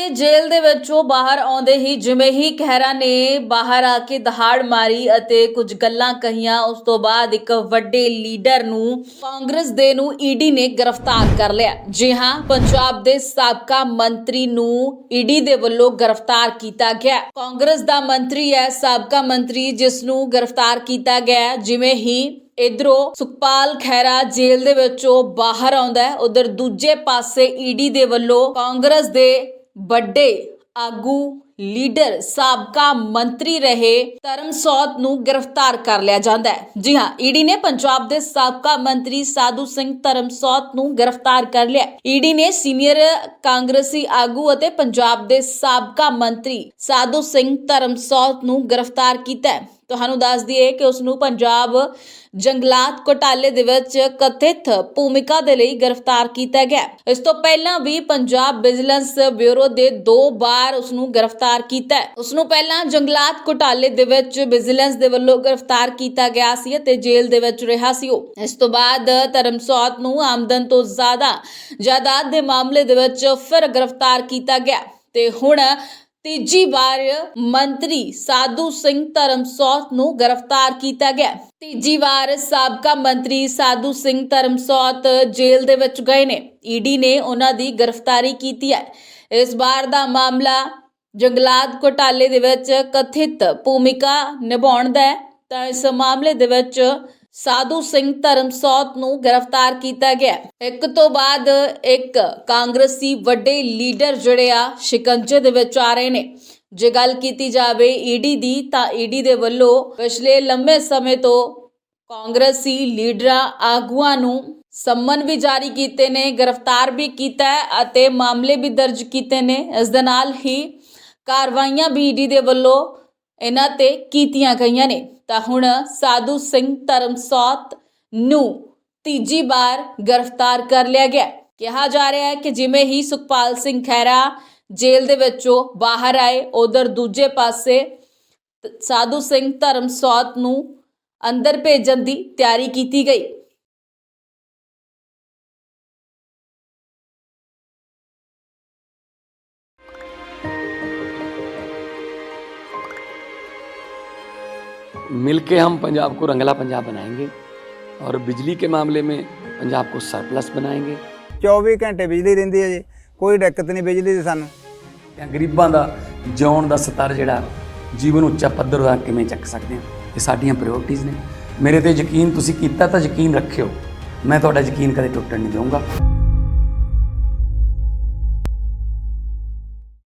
ਦੀ ਜੇਲ੍ਹ ਦੇ ਵਿੱਚੋਂ ਬਾਹਰ ਆਉਂਦੇ ਹੀ ਜਿਵੇਂ ਹੀ ਖਹਿਰਾ ਨੇ ਬਾਹਰ ਆ ਕੇ ਦਹਾੜ ਮਾਰੀ ਅਤੇ ਕੁਝ ਗੱਲਾਂ ਕਹੀਆਂ, ਉਸ ਤੋਂ ਬਾਅਦ ਇੱਕ ਵੱਡੇ ਲੀਡਰ ਨੂੰ ਕਾਂਗਰਸ ਦੇ ਨੂੰ ਈਡੀ ਨੇ ਗ੍ਰਿਫਤਾਰ ਕਰ ਲਿਆ। ਜੀ ਹਾਂ, ਪੰਜਾਬ ਦੇ ਸਾਬਕਾ ਮੰਤਰੀ ਨੂੰ ਈਡੀ ਦੇ ਵੱਲੋਂ ਗ੍ਰਿਫਤਾਰ ਕੀਤਾ ਗਿਆ। ਕਾਂਗਰਸ ਦਾ ਮੰਤਰੀ ਹੈ, ਸਾਬਕਾ ਮੰਤਰੀ ਜਿਸ ਨੂੰ ਗ੍ਰਿਫਤਾਰ ਕੀਤਾ ਗਿਆ, ਜਿਵੇਂ ਹੀ ਇਧਰੋਂ ਸੁਖਪਾਲ ਖਹਿਰਾ ਜੇਲ੍ਹ ਦੇ ਵਿੱਚੋਂ ਬਾਹਰ ਆਉਂਦਾ ਹੈ, ਉਧਰ ਦੂਜੇ ਪਾਸੇ ਈਡੀ ਦੇ ਵੱਲੋਂ ਕਾਂਗਰਸ ਦੇ ਵੱਡੇ ਆਗੂ ਲੀਡਰ ਸਾਬਕਾ ਮੰਤਰੀ ਰਹੇ ਧਰਮਸੌਤ ਨੂੰ ਗ੍ਰਿਫਤਾਰ ਕਰ ਲਿਆ ਜਾਂਦਾ ਹੈ। ਜੀ ਹਾਂ, ਈਡੀ ਨੇ ਪੰਜਾਬ ਦੇ ਸਾਬਕਾ ਮੰਤਰੀ ਸਾਧੂ ਸਿੰਘ ਧਰਮਸੌਤ ਨੂੰ ਗ੍ਰਿਫਤਾਰ ਕਰ ਲਿਆ ਈਡੀ ਨੇ ਸੀਨੀਅਰ ਕਾਂਗਰਸੀ ਆਗੂ ਅਤੇ ਪੰਜਾਬ ਦੇ ਸਾਬਕਾ ਮੰਤਰੀ ਸਾਧੂ ਸਿੰਘ ਧਰਮਸੌਤ ਨੂੰ ਗ੍ਰਿਫਤਾਰ ਕੀਤਾ ਹੈ। ਤੁਹਾਨੂੰ ਦੱਸ ਦਈਏ ਕਿ ਉਸ ਨੂੰ ਪੰਜਾਬ ਜੰਗਲਾਤ ਘੋਟਾਲੇ ਦੇ ਵਿੱਚ ਕਥਿਤ ਭੂਮਿਕਾ ਦੇ ਲਈ ਗ੍ਰਿਫਤਾਰ ਕੀਤਾ ਗਿਆ। ਇਸ ਤੋਂ ਪਹਿਲਾਂ ਵੀ ਪੰਜਾਬ ਵਿਜੀਲੈਂਸ ਬਿਊਰੋ ਦੇ ਦੋ ਵਾਰ ਉਸ ਨੂੰ ਗ੍ਰਿਫਤਾਰ ਕੀਤਾ ਹੈ। ਉਸ ਨੂੰ ਪਹਿਲਾਂ ਜੰਗਲਾਤ ਘੋਟਾਲੇ ਦੇ ਵਿੱਚ ਵਿਜੀਲੈਂਸ ਦੇ ਵੱਲੋਂ ਗ੍ਰਿਫਤਾਰ ਕੀਤਾ ਗਿਆ ਸੀ ਤੇ ਜੇਲ੍ਹ ਦੇ ਵਿੱਚ ਰਿਹਾ ਸੀ ਉਹ। ਇਸ ਤੋਂ ਬਾਅਦ ਧਰਮਸੌਤ ਨੂੰ ਆਮਦਨ ਤੋਂ ਜ਼ਿਆਦਾ ਜਾਇਦਾਦ ਦੇ ਮਾਮਲੇ ਦੇ ਵਿੱਚ ਫਿਰ ਗ੍ਰਿਫਤਾਰ ਕੀਤਾ ਗਿਆ ਤੇ ਹੁਣ ਤੀਜੀ ਵਾਰ ਮੰਤਰੀ ਸਾਧੂ ਸਿੰਘ ਧਰਮਸੌਤ ਨੂੰ ਗ੍ਰਿਫਤਾਰ ਕੀਤਾ ਗਿਆ। ਤੀਜੀ ਵਾਰ ਸਾਬਕਾ ਮੰਤਰੀ ਸਾਧੂ ਸਿੰਘ ਧਰਮਸੌਤ ਜੇਲ੍ਹ ਦੇ ਵਿੱਚ ਗਏ ਨੇ। ਈਡੀ ਨੇ ਉਹਨਾਂ ਦੀ ਗ੍ਰਿਫਤਾਰੀ ਕੀਤੀ ਹੈ। ਇਸ ਵਾਰ ਦਾ ਮਾਮਲਾ ਜੰਗਲਾਤ ਘੋਟਾਲੇ ਦੇ ਵਿੱਚ ਕਥਿਤ ਭੂਮਿਕਾ ਨਿਭਾਉਣ ਦਾ ਹੈ। ਤਾਂ ਇਸ ਮਾਮਲੇ ਦੇ ਵਿੱਚ ਸਾਧੂ ਸਿੰਘ ਧਰਮਸੌਤ ਨੂੰ ਗ੍ਰਿਫਤਾਰ ਕੀਤਾ ਗਿਆ। ਇੱਕ ਤੋਂ ਬਾਅਦ ਇੱਕ ਕਾਂਗਰਸੀ ਵੱਡੇ ਲੀਡਰ ਜਿਹੜੇ ਆ, ਸ਼ਿਕੰਜੇ ਦੇ ਵਿੱਚ ਆ ਰਹੇ ਨੇ। ਜੇ ਗੱਲ ਕੀਤੀ ਜਾਵੇ ਈਡੀ ਦੀ, ਤਾਂ ਈਡੀ ਦੇ ਵੱਲੋਂ ਪਿਛਲੇ ਲੰਬੇ ਸਮੇਂ ਤੋਂ ਕਾਂਗਰਸੀ ਲੀਡਰਾਂ ਆਗੂਆਂ ਨੂੰ ਸੰਮਨ ਵੀ ਜਾਰੀ ਕੀਤੇ ਨੇ, ਗ੍ਰਿਫਤਾਰ ਵੀ ਕੀਤਾ ਅਤੇ ਮਾਮਲੇ ਵੀ ਦਰਜ ਕੀਤੇ ਨੇ। ਇਸ ਦੇ ਨਾਲ ਹੀ ਕਾਰਵਾਈਆਂ ਵੀ ਈਡੀ ਦੇ ਵੱਲੋਂ ਇਹਨਾਂ ਤੇ ਕੀਤੀਆਂ ਗਈਆਂ ਨੇ। ਤਾਂ ਹੁਣ ਸਾਧੂ ਸਿੰਘ ਧਰਮਸੌਤ ਨੂੰ ਤੀਜੀ ਵਾਰ ਗ੍ਰਿਫਤਾਰ ਕਰ ਲਿਆ ਗਿਆ। ਕਿਹਾ ਜਾ ਰਿਹਾ ਹੈ ਕਿ ਜਿਵੇਂ ਹੀ ਸੁਖਪਾਲ ਸਿੰਘ ਖਹਿਰਾ ਜੇਲ੍ਹ ਦੇ ਵਿੱਚੋਂ ਬਾਹਰ ਆਏ, ਉਧਰ ਦੂਜੇ ਪਾਸੇ ਸਾਧੂ ਸਿੰਘ ਧਰਮਸੌਤ ਨੂੰ ਅੰਦਰ ਭੇਜਣ ਦੀ ਤਿਆਰੀ ਕੀਤੀ ਗਈ। मिलके हम पंजाब को रंगला पंजाब बनाएंगे और बिजली के मामले में पंजाब को सरप्लस बनाएंगे 24 ਘੰਟੇ ਬਿਜਲੀ ਰਹਿੰਦੀ ਹੈ ਜੀ ਕੋਈ ਦਿੱਕਤ ਨਹੀਂ ਬਿਜਲੀ ਦੀ ਸਾਨੂੰ ਜਾਂ ਗਰੀਬਾਂ ਦਾ ਜਿਉਣ ਦਾ ਸਤਰ ਜਿਹੜਾ ਜੀਵਨ ਉੱਚਾ ਪੱਧਰ ਦਾ ਕਿਵੇਂ ਚੱਕ ਸਕਦੇ ਹਾਂ ਇਹ ਸਾਡੀਆਂ ਪ੍ਰਾਇੋਰਟੀਆਂ ਨੇ ਮੇਰੇ ਤੇ ਯਕੀਨ ਤੁਸੀਂ ਕੀਤਾ ਤਾਂ ਯਕੀਨ ਰੱਖਿਓ ਮੈਂ ਤੁਹਾਡਾ ਯਕੀਨ ਕਦੇ ਟੁੱਟਣ ਨਹੀਂ ਦਊਂਗਾ